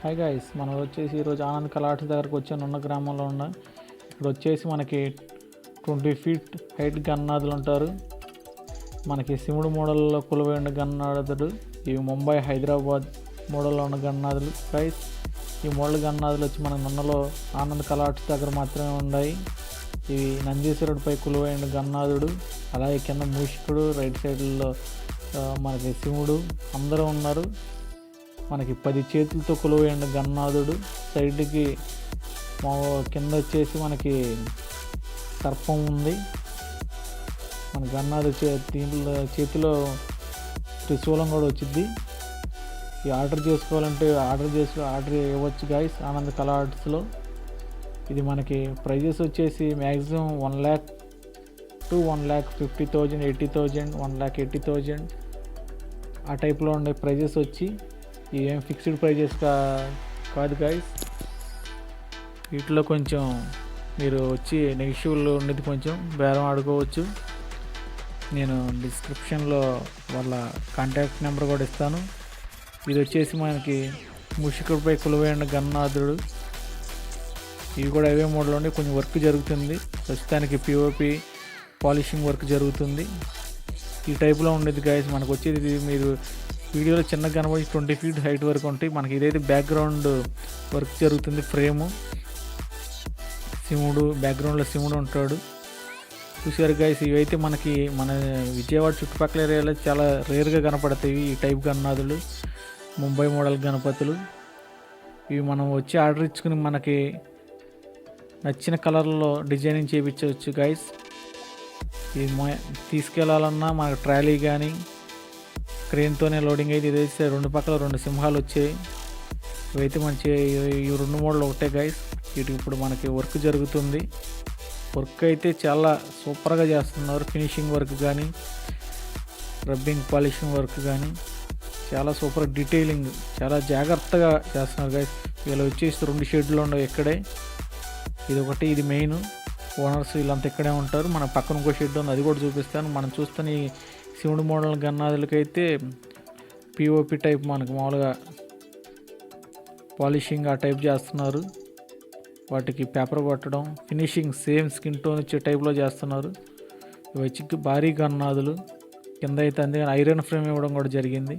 Hi guys మనం వచ్చేసి ఈరోజు ఆనంద్ కలాట్స్ దగ్గరకు వచ్చాను. ఉన్న గ్రామంలో ఉన్న. ఇక్కడ వచ్చేసి మనకి ట్వంటీ ఫీట్ హైట్ గన్నాదులు ఉంటారు. మనకి శివుడు మోడల్లో కొలువైన గన్నాదుడు ఇవి ముంబై హైదరాబాద్ మోడల్లో ఉన్న గన్నాదులు. గైస్ ఈ మోడల్ గన్నాదులు వచ్చి మన నిన్నలో ఆనంద్ కలాట్స్ దగ్గర మాత్రమే ఉన్నాయి. ఇవి నందీశ్వరుడిపై కొలువైన గన్నాథుడు అలాగే కింద మూషికుడు రైట్ సైడ్లో మనకి శివుడు అందరూ ఉన్నారు. మనకి పది చేతులతో కొలువేయండి గన్నాథుడు సైడ్కి మా కింద వచ్చేసి మనకి సర్పం ఉంది. మన గన్నాథు చే దీంట్లో చేతిలో త్రిశూలం కూడా వచ్చింది ఈ ఆర్డర్ చేసుకోవాలంటే ఆర్డర్ చేసి ఆర్డర్ ఇవ్వచ్చు గాయస్ ఆనంద్ కళా ఆర్ట్స్లో. ఇది మనకి ప్రైజెస్ వచ్చేసి maximum one lakh to one lakh fifty thousand eighty thousand one lakh eighty thousand. ఆ టైప్లో ఉండే ప్రైజెస్ వచ్చి ఏం ఫిక్స్డ్ ప్రైజెస్ కా కాదు గాయస్ వీటిలో కొంచెం మీరు వచ్చి నెగిటివ్లో ఉండేది కొంచెం బేరం ఆడుకోవచ్చు. నేను డిస్క్రిప్షన్లో వాళ్ళ కాంటాక్ట్ నెంబర్ కూడా ఇస్తాను. ఇది వచ్చేసి మనకి ముషికుడిపై కులువైన గన్నాథుడు ఇవి కూడా అవే మోడల్ ఉండి కొంచెం వర్క్ జరుగుతుంది. ప్రస్తుతానికి పిఓపి పాలిషింగ్ వర్క్ జరుగుతుంది. ఈ టైప్లో ఉండేది గాయస్ మనకు వచ్చేది మీరు వీడియోలో చిన్న కనబడి ట్వంటీ ఫీట్ హైట్ వరకు ఉంటాయి. మనకి ఇదైతే బ్యాక్గ్రౌండ్ వర్క్ జరుగుతుంది. ఫ్రేము శివుడు బ్యాక్గ్రౌండ్లో శివుడు ఉంటాడు. చూసారు గైస్ ఇవైతే మనకి మన విజయవాడ చుట్టుపక్కల ఏరియాలో చాలా రేర్గా కనపడతాయి. ఈ టైప్ గణనాథులు ముంబై మోడల్ గణపతులు. ఇవి మనం వచ్చి ఆర్డర్ ఇచ్చుకుని మనకి నచ్చిన కలర్లో డిజైనింగ్ చేయించవచ్చు గైస్ ఇది మొ- తీసుకెళ్ళాలన్నా మనకు ట్రాలీ కానీ క్రేన్తోనే లోడింగ్ అయితే ఇదైతే రెండు పక్కల రెండు సింహాలు వచ్చాయి. ఇవైతే మంచి ఈ రెండు మోడల్ ఒకటే గైస్ ఇటు ఇప్పుడు మనకి వర్క్ జరుగుతుంది. వర్క్ అయితే చాలా సూపర్గా చేస్తున్నారు. ఫినిషింగ్ వర్క్ కానీ రబ్బింగ్ పాలిషింగ్ వర్క్ కానీ చాలా సూపర్ డీటెయిలింగ్ చాలా జాగ్రత్తగా చేస్తున్నారు గైస్ వీళ్ళు వచ్చేసి రెండు షెడ్లు ఉండవు ఇక్కడే. ఇది ఒకటి ఇది మెయిన్ ఓనర్స్ వీళ్ళంతా ఇక్కడే ఉంటారు. మన పక్కన ఇంకో షెడ్ ఉంది. అది కూడా చూపిస్తాను. మనం చూస్తున్న శివుడు మోడల్ గన్నాదులకైతే పిఓపి టైప్ మనకు మామూలుగా పాలిషింగ్ ఆ టైప్ చేస్తున్నారు. వాటికి పేపర్ కొట్టడం ఫినిషింగ్ సేమ్ స్కిన్ టోన్ వచ్చే టైప్లో చేస్తున్నారు. వచ్చి భారీ గన్నాదులు. కింద అయితే అందుకని ఐరన్ ఫ్రేమ్ ఇవ్వడం కూడా జరిగింది.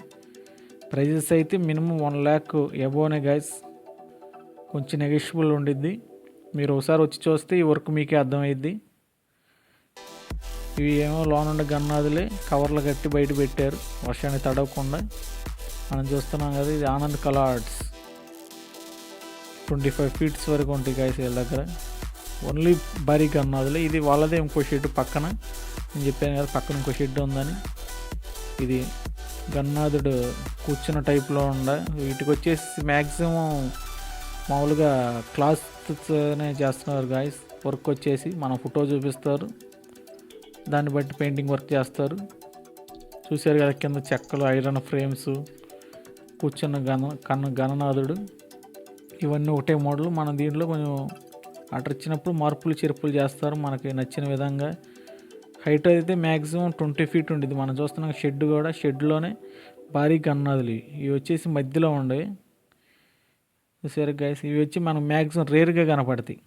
ప్రైజెస్ అయితే minimum one lakh above guys కొంచెం నెగిషియబుల్ ఉండిద్ది. మీరు ఒకసారి వచ్చి చూస్తే ఈ వర్క్ మీకే అర్థమైద్ది. ఇవి ఏమో లోన్ గన్నాదులే కవర్లు కట్టి బయట పెట్టారు. వర్షాన్ని తడవకుండా మనం చూస్తున్నాం కదా ఇది ఆనంద్ కళా ఆర్ట్స్. ట్వంటీ ఫైవ్ ఫీట్స్ వరకు ఉంటాయి గాయస్ వీళ్ళ దగ్గర. ఓన్లీ భారీ గన్నాదులే. ఇది వాళ్ళదే ఇంకో షెడ్ పక్కన. నేను చెప్పాను కదా పక్కన ఇంకో షెడ్ ఉందని. ఇది గన్నాథుడు కూర్చున్న టైప్లో ఉండ. వీటికి వచ్చేసి మ్యాక్సిమం మామూలుగా క్లాస్తోనే చేస్తున్నారు గాయస్ వర్క్ వచ్చేసి మన ఫోటో చూపిస్తారు. దాన్ని బట్టి పెయింటింగ్ వర్క్ చేస్తారు. చూశారు కదా కింద చెక్కలు ఐరన్ ఫ్రేమ్స్ కూర్చున్న గణ కన్న గణనాథుడు. ఇవన్నీ ఒకటే మోడల్. మన దీంట్లో కొంచెం ఆర్డర్ ఇచ్చినప్పుడు మార్పులు చెరుపులు చేస్తారు. మనకి నచ్చిన విధంగా. హైట్ అయితే మ్యాక్సిమం ట్వంటీ ఫీట్ ఉండేది. మనం చూస్తున్నాం షెడ్ కూడా. షెడ్లోనే భారీ గన్నదులు ఇవి. వచ్చేసి మధ్యలో ఉండే. సరే గైస్ ఇవి వచ్చి మనం మ్యాక్సిమం రేర్గా కనపడతాయి.